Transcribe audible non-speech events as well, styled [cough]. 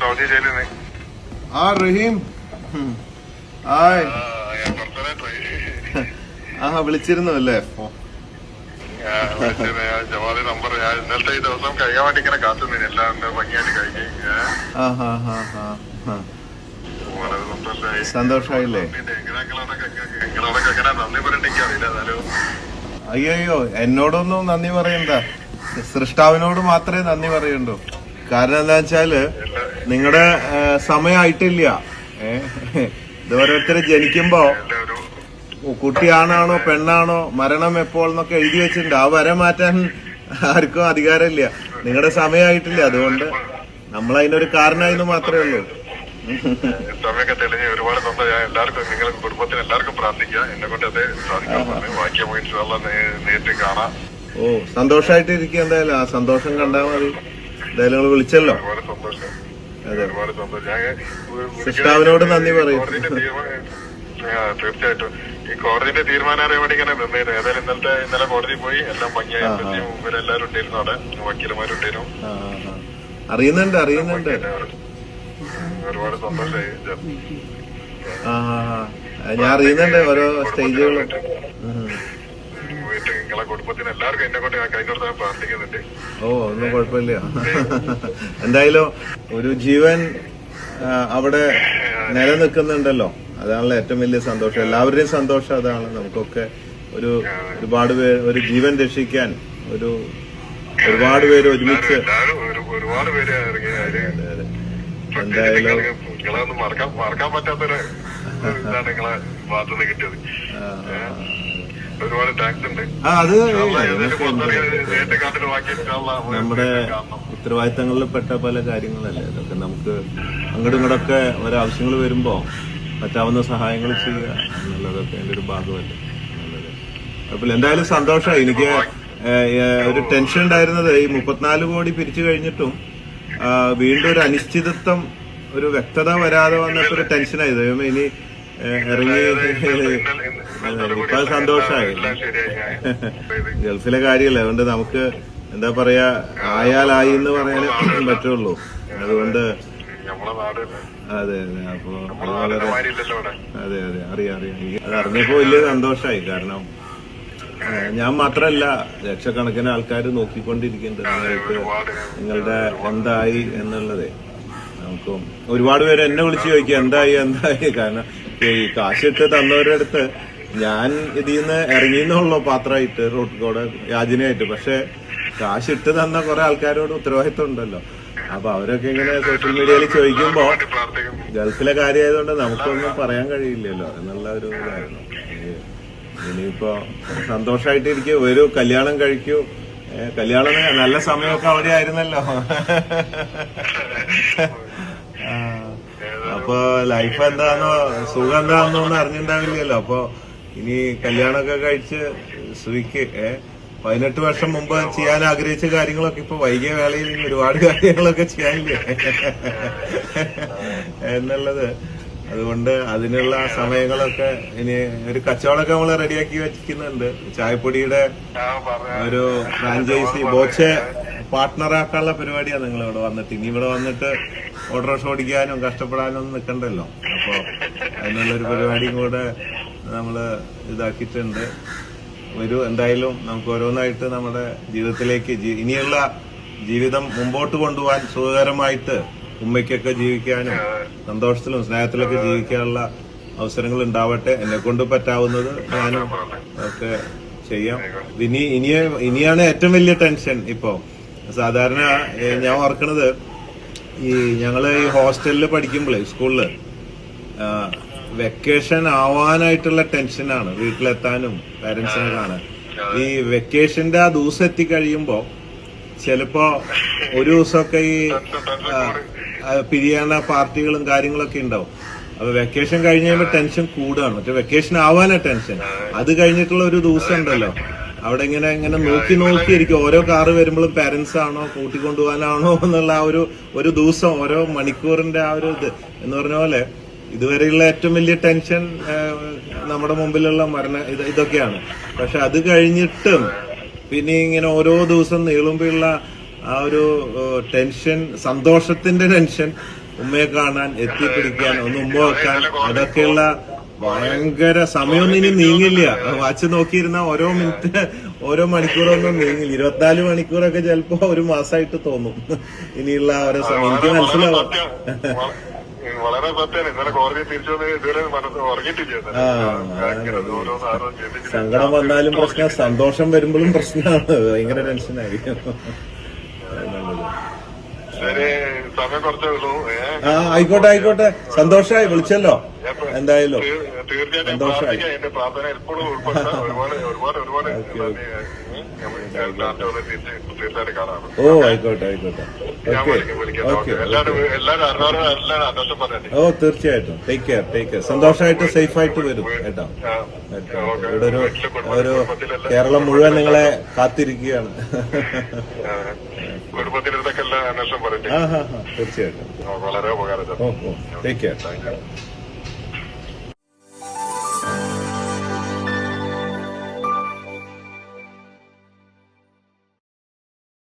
Saudi ജയിലിൽ ആ റഹീം. Hi ആ വിളിച്ചിരുന്നു അല്ലേ ജവാദി നമ്പർ. ഞാൻ ഇന്നലത്തെ ഈ ദിവസം കഴിയാൻ വേണ്ടി ഇങ്ങനെ കാത്തുനിന്നു എല്ലാം ഭംഗിയായിട്ട് അയ്യോ എന്നോടൊന്നും നന്ദി പറയണ്ട. സൃഷ്ടാവിനോട് മാത്രമേ നന്ദി പറയണ്ടൂ. കാരണം എന്താ വെച്ചാൽ നിങ്ങളുടെ സമയമായിട്ടില്ല ഇത് ഓരോരുത്തര് ജനിക്കുമ്പോ കുട്ടിയാണാണോ പെണ്ണാണോ മരണം എപ്പോൾ എന്നൊക്കെ എഴുതി വെച്ചിട്ടുണ്ട്. ആ വരെ മാറ്റാൻ ആർക്കും അധികാരമില്ല. നിങ്ങളുടെ സമയമായിട്ടില്ല അതുകൊണ്ട് നമ്മൾ അതിനൊരു കാരണമായിരുന്നു മാത്രമേ ഉള്ളൂ. സമയമൊക്കെ തെളിഞ്ഞ് ഒരുപാട് നന്ദി. ഞാൻ എല്ലാവർക്കും നിങ്ങളുടെ കുടുംബത്തിന് എല്ലാവർക്കും പ്രാർത്ഥിക്കുക എന്നെ കൊണ്ട് അതേ സാധിക്കും ബാക്കി പോയിട്ട് നേരിട്ട് കാണാം. ഓ സന്തോഷമായിട്ട് ഇരിക്കുക എന്തായാലും. ആ സന്തോഷം കണ്ടാൽ മതി. എന്തായാലും നിങ്ങൾ വിളിച്ചല്ലോ സിഷ്ടാവിനോട് നന്ദി പറയും. കോടതിയുടെ തീരുമാനം- ആ, തീർച്ചയായിട്ടും ഈ കോടതിന്റെ തീരുമാനം അറിയാൻ വേണ്ടി ഇങ്ങനെ നിന്നിരുന്നു ഏതായാലും ഇന്നലത്തെ ഇന്നലെ കോടതി പോയി എല്ലാം ഭംഗിയായി എല്ലാവരും ഉണ്ടായിരുന്നു അവിടെ വക്കീലന്മാരുണ്ടായിരുന്നു. അറിയുന്നുണ്ട് അറിയുന്നുണ്ട്. ഒരുപാട് സന്തോഷമായി. ഞാൻ അറിയുന്നുണ്ട് ഓരോ സ്റ്റേജുകളും ഉം. വീട്ടിൽ നിങ്ങളെ കുടുംബത്തിന് എല്ലാവർക്കും എന്നെ കൊണ്ട് കഴിഞ്ഞ ദിവസം പ്രാർത്ഥിക്കുന്നുണ്ട്. ഓ ഒന്നും കുഴപ്പമില്ല. എന്തായാലും ഒരു ജീവൻ അവിടെ നിലനിൽക്കുന്നുണ്ടല്ലോ. അതാണല്ലോ ഏറ്റവും വലിയ സന്തോഷം. എല്ലാവരുടെയും സന്തോഷം അതാണ്. നമുക്കൊക്കെ ഒരു ഒരുപാട് പേര് ഒരു ജീവൻ രക്ഷിക്കാൻ ഒരു ഒരുപാട് പേര് ഒരുമിച്ച്. ഒരുപാട് പേര് എന്തായാലും മറക്കാൻ പറ്റാത്തൊരു കിട്ടിയത്. ഒരുപാട് ടാക്സ് ഉണ്ട്. അത് നമ്മുടെ ഉത്തരവാദിത്തങ്ങളിൽ പെട്ട പല കാര്യങ്ങളല്ലേ? ഇതൊക്കെ നമുക്ക് അങ്ങോട്ടും ഇങ്ങോട്ടൊക്കെ ഒരാവശ്യങ്ങൾ വരുമ്പോ പറ്റാവുന്ന സഹായങ്ങൾ ചെയ്യുക എന്നുള്ളതൊക്കെ എന്റെ ഒരു ഭാഗമല്ലേ? നല്ലത് കുഴപ്പമില്ല എന്തായാലും സന്തോഷമായി എനിക്ക് ഒരു ടെൻഷൻ ഉണ്ടായിരുന്നത് ഈ മുപ്പത്തിനാല് കോടി പിരിച്ചു കഴിഞ്ഞിട്ടും വീണ്ടും ഒരു അനിശ്ചിതത്വം ഒരു വ്യക്തത വരാതെ വന്നിട്ടൊരു ഒരു ടെൻഷനായി. ദൈവം ഇനി ഇപ്പൊ സന്തോഷമായി. [laughs] ഗൾഫിലെ കാര്യമല്ല അതുകൊണ്ട് നമുക്ക് എന്താ പറയാ ആയാലായി എന്ന് പറയാനേ പറ്റുള്ളൂ. അതുകൊണ്ട് അതെ അതെ അപ്പൊ അത് വളരെ അതെ അതെ അറിയാം അറിയാം. അത് അറിഞ്ഞപ്പോ വലിയ സന്തോഷമായി കാരണം ഞാൻ മാത്രല്ല ലക്ഷക്കണക്കിന് ആൾക്കാർ നോക്കിക്കൊണ്ടിരിക്കുന്നുണ്ട് നിങ്ങൾക്ക് നിങ്ങളുടെ എന്തായി എന്നുള്ളതേ. നമുക്ക് ഒരുപാട് പേര് എന്നെ വിളിച്ച് ചോദിക്കുക എന്തായി എന്തായി? കാരണം ഈ കാശിട്ട് തന്നവരുടെ അടുത്ത് ഞാൻ ഇതിൽ നിന്ന് ഇറങ്ങിയെന്നുള്ളൂ പാത്രമായിട്ട് റോട്ട് കൂടെ യാചനയായിട്ട്. പക്ഷെ കാശിട്ട് തന്ന കുറെ ആൾക്കാരോട് ഉത്തരവാദിത്വം ഉണ്ടല്ലോ. അപ്പൊ അവരൊക്കെ ഇങ്ങനെ സോഷ്യൽ മീഡിയയിൽ ചോദിക്കുമ്പോ ഗൾഫിലെ കാര്യമായതുകൊണ്ട് നമുക്കൊന്നും പറയാൻ കഴിയില്ലല്ലോ. എന്നുള്ള ഒരു ഇതായിരുന്നു. ഇനിയിപ്പോ സന്തോഷമായിട്ടിരിക്കും ഒരു കല്യാണം കഴിക്കൂ. കല്യാണം നല്ല സമയമൊക്കെ അവിടെ ആയിരുന്നല്ലോ. [laughs] അപ്പൊ ലൈഫ് എന്താന്നോ സുഖം എന്താണെന്നോ ഒന്നും അറിഞ്ഞിട്ടുണ്ടാവില്ലല്ലോ. അപ്പൊ ഇനി കല്യാണമൊക്കെ കഴിച്ച് ശ്രീക്ക് ഏഹ് പതിനെട്ട് വർഷം മുമ്പ് ചെയ്യാൻ ആഗ്രഹിച്ച കാര്യങ്ങളൊക്കെ ഇപ്പൊ വൈകിയ വേളയിൽ ഒരുപാട് കാര്യങ്ങളൊക്കെ ചെയ്യാനില്ലേ? എന്നുള്ളത്. അതുകൊണ്ട് അതിനുള്ള സമയങ്ങളൊക്കെ ഇനി ഒരു കച്ചവടമൊക്കെ നമ്മൾ റെഡിയാക്കി വെച്ചിരിക്കുന്നുണ്ട്. ചായപ്പൊടിയുടെ ഒരു ഫ്രാഞ്ചൈസി ബോച്ചെ പാർട്ട്ണറാക്കാനുള്ള പരിപാടിയാണ് നിങ്ങൾ ഇവിടെ വന്നിട്ട്. ഇനി ഇവിടെ വന്നിട്ട് ഓട്ടോറിക്ഷ ഓടിക്കാനും കഷ്ടപ്പെടാനും ഒന്നും നിൽക്കണ്ടല്ലോ അപ്പോൾ അതിനുള്ളൊരു പരിപാടിയും കൂടെ നമ്മൾ ഇതാക്കിയിട്ടുണ്ട്. ഒരു എന്തായാലും നമുക്ക് ഓരോന്നായിട്ട് നമ്മുടെ ജീവിതത്തിലേക്ക് ഇനിയുള്ള ജീവിതം മുമ്പോട്ട് കൊണ്ടുപോകാൻ സുഖകരമായിട്ട് ഉമ്മയ്ക്കൊക്കെ ജീവിക്കാനും സന്തോഷത്തിലും സ്നേഹത്തിലൊക്കെ ജീവിക്കാനുള്ള അവസരങ്ങൾ ഉണ്ടാവട്ടെ. എന്നെ കൊണ്ട് പറ്റാവുന്നത് ഞാനും ഒക്കെ ചെയ്യാം. ഇനി ഇനി ഇനിയാണ് ഏറ്റവും വലിയ ടെൻഷൻ ഇപ്പോ. സാധാരണ ഞാൻ ഓർക്കണത് ഈ ഞങ്ങൾ ഈ ഹോസ്റ്റലിൽ പഠിക്കുമ്പോഴേ സ്കൂളിൽ വെക്കേഷൻ ആവാനായിട്ടുള്ള ടെൻഷനാണ് വീട്ടിലെത്താനും പാരന്റ്സിനെ കാണാൻ. ഈ വെക്കേഷന്റെ ആ ദിവസം എത്തിക്കഴിയുമ്പോ ചിലപ്പോ ഒരു ദിവസമൊക്കെ ഈ പിരിയാന പാർട്ടികളും കാര്യങ്ങളൊക്കെ ഉണ്ടാവും. അപ്പൊ വെക്കേഷൻ കഴിഞ്ഞ് ടെൻഷൻ കൂടുകയാണ്. മറ്റേ വെക്കേഷൻ ആവാനാ ടെൻഷൻ അത് കഴിഞ്ഞിട്ടുള്ള ഒരു ദിവസം ഉണ്ടല്ലോ. അവിടെ ഇങ്ങനെ ഇങ്ങനെ നോക്കി നോക്കി നോക്കിയിരിക്കും. ഓരോ കാറ് വരുമ്പോഴും പാരന്റ്സ് ആണോ കൂട്ടിക്കൊണ്ടുപോകാനാണോ എന്നുള്ള ആ ഒരു ഒരു ദിവസം ഓരോ മണിക്കൂറിന്റെ ആ ഒരു ഇത്. എന്ന് പറഞ്ഞ പോലെ ഇതുവരെയുള്ള ഏറ്റവും വലിയ ടെൻഷൻ നമ്മുടെ മുമ്പിലുള്ള മരണ ഇത് ഇതൊക്കെയാണ്. പക്ഷെ അത് കഴിഞ്ഞിട്ടും പിന്നെ ഇങ്ങനെ ഓരോ ദിവസം നീളുമ്പോഴുള്ള ആ ഒരു ടെൻഷൻ സന്തോഷത്തിന്റെ ടെൻഷൻ ഉമ്മയെ കാണാൻ എത്തിപ്പിടിക്കാൻ ഒന്ന് ഉമ്മ വെക്കാൻ അതൊക്കെയുള്ള ഭയങ്കര സമയമൊന്നും ഇനി നീങ്ങില്ല. വാച്ച് നോക്കിയിരുന്ന ഓരോ മിനിറ്റ് ഓരോ മണിക്കൂറൊന്നും നീങ്ങില്ല. ഇരുപത്തിനാല് മണിക്കൂറൊക്കെ ചിലപ്പോ ഒരു മാസമായിട്ട് തോന്നും. ഇനിയുള്ള ഓരോ സമയം. എനിക്ക് മനസ്സിലാവും. വളരെ സത്യമാണ് ഇന്നലെ കോടതി തിരിച്ചു വന്ന് ഇതുവരെ മനസ്സ് ഉറങ്ങിയിട്ടില്ല ഇന്നലെ. ആ, ഭയങ്കര ഓരോന്ന് ആരോന്ന് ചിന്തിച്ചിട്ട് സങ്കടം വന്നാലും പ്രശ്നം സന്തോഷം വരുമ്പോഴും പ്രശ്നമാണ്. ഭയങ്കര ടെൻഷനായിരിക്കും. ശരി. ആ ആയിക്കോട്ടെ ആയിക്കോട്ടെ. സന്തോഷമായി വിളിച്ചല്ലോ. എന്തായാലും. സന്തോഷമായി. ഓ ആയിക്കോട്ടെ ആയിക്കോട്ടെ. ഓ തീർച്ചയായിട്ടും. ടേക്ക് കെയർ ടേക്ക് കെയർ സന്തോഷമായിട്ട് സേഫ് ആയിട്ട് വരും കേട്ടോ. ഇവിടെ ഒരു ഒരു കേരളം മുഴുവൻ നിങ്ങളെ കാത്തിരിക്കുകയാണ്. അന്വേഷണം പറഞ്ഞു ആ ഹാ ഹാ തീർച്ചയായിട്ടും. വളരെ ഉപകാരം